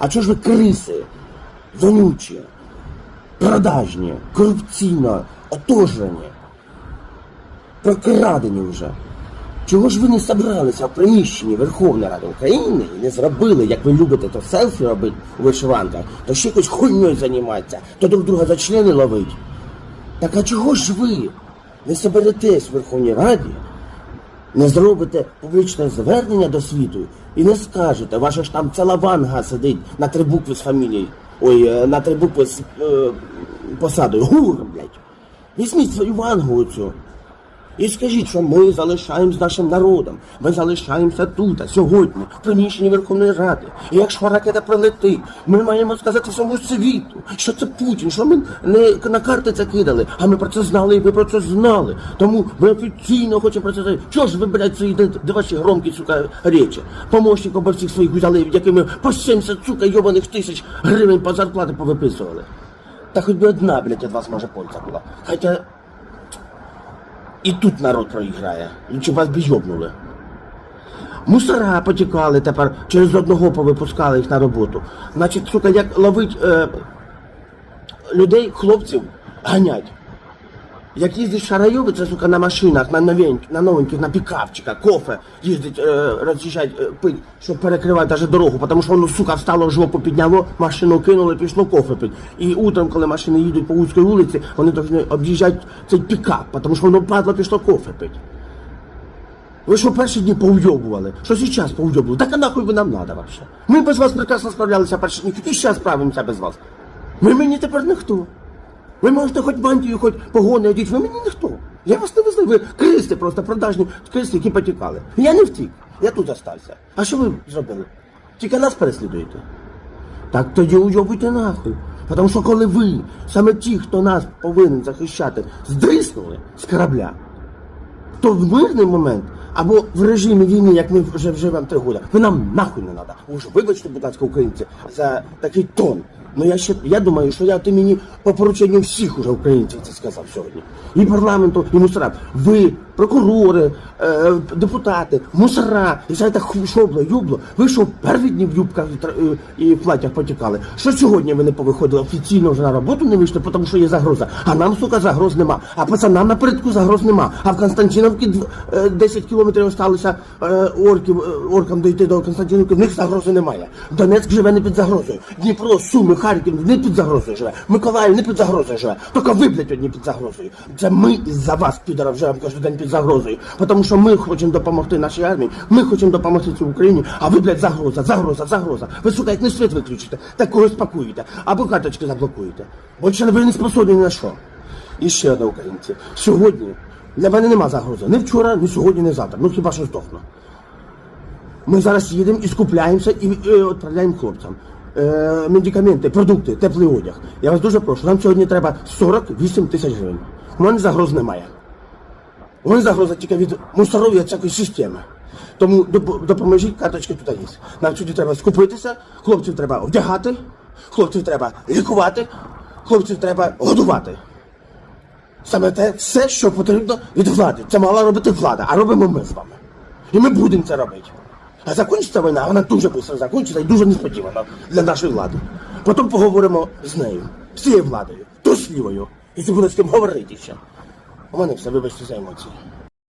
А чого ж ви криси? Вонючі, продажні, корупційно отожені, прокрадені вже. Чого ж ви не собралися в приміщенні Верховної Ради України і не зробили, як ви любите, то селфі робити у вишиванках, то ще якось хуйньою займатися, то друг друга за члени ловить. Так а чого ж ви не соберетесь в Верховній Раді, не зробите публічне звернення до світу і не скажете, ваша ж там ціла ванга сидить на три букви з фамілією, ой, е, на три букви з е, посадою. Гур, блядь. Візьміть свою вангу оцю. І скажіть, що ми залишаємось нашим народом. Ми залишаємося тут, сьогодні, в приміщенні Верховної Ради. І якщо ракета прилетить, ми маємо сказати всьому світу, що це Путін, що ми не на карти це кидали, а ми про це знали, і ви про це знали. Тому ми офіційно хочемо про це сказати. Чого ж ви, блядь, свої ваші громкі, сука, речі? Помощників всіх своїх взяли, якими по 70, сука, йобаних тисяч гривень по зарплати повиписували. Та хоч би одна, блядь, від вас може польза була. Хоча і тут народ проіграє. Чи вас бійобнули? йобнули. Мусора потікали тепер, через одного повипускали їх на роботу. Значить, сука, як ловить е, людей, хлопців, ганять. Як їздить Шарайови, це сука на машинах, на новеньких, на новеньких, на пікапчиках, кофе їздить, е, роз'їжджать, е, пить, щоб перекривати навіть дорогу, тому що воно, сука, встало жопу підняло, машину кинули, пішло кофе пить. І утром, коли машини їдуть по вузькій вулиці, вони повинні об'їжджати цей пікап, тому що воно падло пішло кофе пить. Ви що перші дні повйобували? Що зараз повйобували? Так а нахуй ви нам надо вообще? Ми без вас прекрасно справлялися перші дні, і зараз справимося без вас. Ви мені тепер ніхто. Ви можете хоч мантію, хоч погони одіть, ви мені ніхто. Я вас не визнаю, ви кристи просто продажні кристи, які потікали. Я не втік, я тут остався. А що ви зробили? Тільки нас переслідуєте. Так тоді уйобуйте нахуй. Тому що коли ви, саме ті, хто нас повинен захищати, здриснули з корабля, то в мирний момент або в режимі війни, як ми вже живемо три роки, ви нам нахуй не треба. Ви ж вибачте, будь ласка, українці, за такий тон. Ну я ще я думаю, що я ти мені по порученню всіх уже українців це сказав сьогодні. І парламенту, і мусора. Ви, прокурори, е, депутати, мусора, і знаєте, ху- шобло, юбло. Ви що перші дні в юбках і в платях потікали? Що сьогодні ви не повиходили офіційно вже на роботу не вийшли, тому що є загроза. А нам, сука, загроз нема. А пацанам напередку загроз нема. А в Константиновці дв- е, 10 кілометрів осталося е, орків, оркам дійти до Константиновки, в них загрози немає. Донецьк живе не під загрозою. Дніпро, Суми, Харків не під загрозою живе. Миколаїв не під загрозою живе. Тільки ви, блядь, одні під загрозою. Це ми із-за вас, підарів, живемо кожен день під загрозою. Тому що ми хочемо допомогти нашій армії, ми хочемо допомогти цій Україні, а ви, блядь, загроза, загроза, загроза. Ви, сука, як не світ виключите, так когось пакуєте, або карточки заблокуєте. Більше ви не способні на що. І ще одне українці. Сьогодні для мене нема загрози. Не вчора, ні сьогодні, ні завтра. Ну хіба що здохну. Ми зараз їдемо і скупляємося і відправляємо хлопцям. Е, медикаменти, продукти, теплий одяг. Я вас дуже прошу, нам сьогодні треба 48 тисяч гривень. У мене загроз немає. Мене загроза тільки від мусорів і всякої системи. Тому доп- допоможіть, карточки тут є. Нам сьогодні треба скупитися, хлопців треба одягати, хлопців треба лікувати, хлопців треба годувати. Саме те все, що потрібно від влади. Це мала робити влада, а робимо ми з вами. І ми будемо це робити. А закінчиться війна, вона дуже швидко закінчиться і дуже несподівано для нашої влади. Потім поговоримо з нею, з цією владою, трусливою. І це буде з ким говорити ще. У мене все, вибачте за емоції.